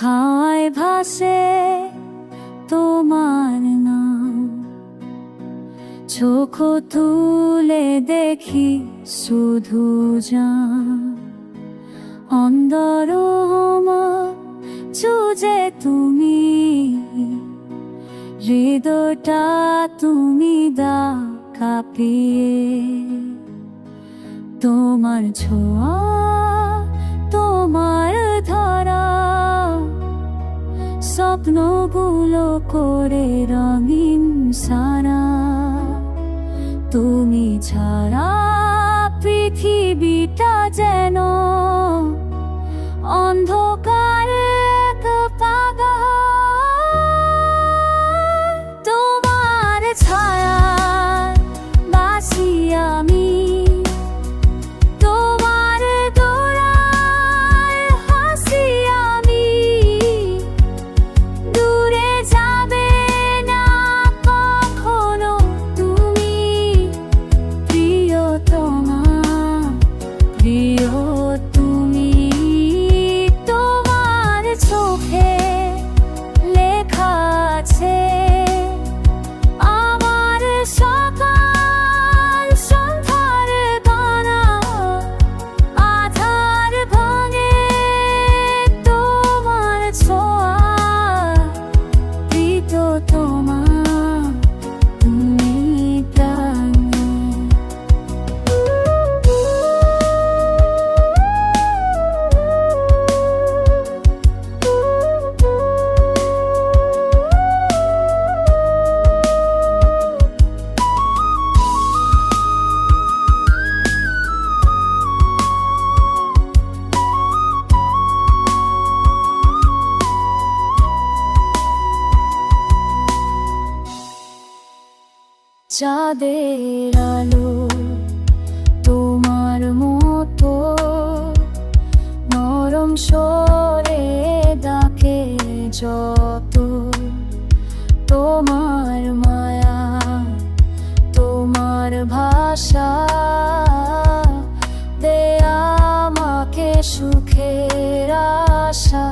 হায় ভাসে তোমার নাম। চোখ তুলে দেখি শুধু যা অন্দর চুজে তুমি। হৃদয়টা তুমি দা কাঁপিয়ে তোমার ছোঁয়া, তোমার স্বপ্নগুলো করে রঙিন সারা। তুমি ছাড়া পৃথিবীটা যেন লেখা আছে চাঁদের আলো তোমার মতো নরম সরে ডাকে যত তোমার মায়া, তোমার ভাষা দে আমাকে সুখের আশা।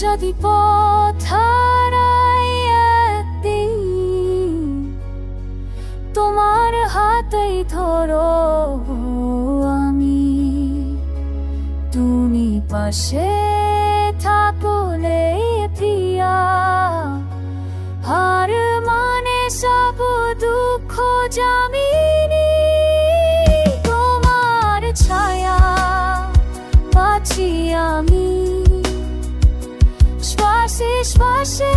যদি পথ নিথর আমি। তুমি পাশে থাকলে প্রিয়া, হার মানে সব দুঃখ জামিনি তোমার ছায়া পাচ্ছি আমি। শ্বাসে শ্বাসে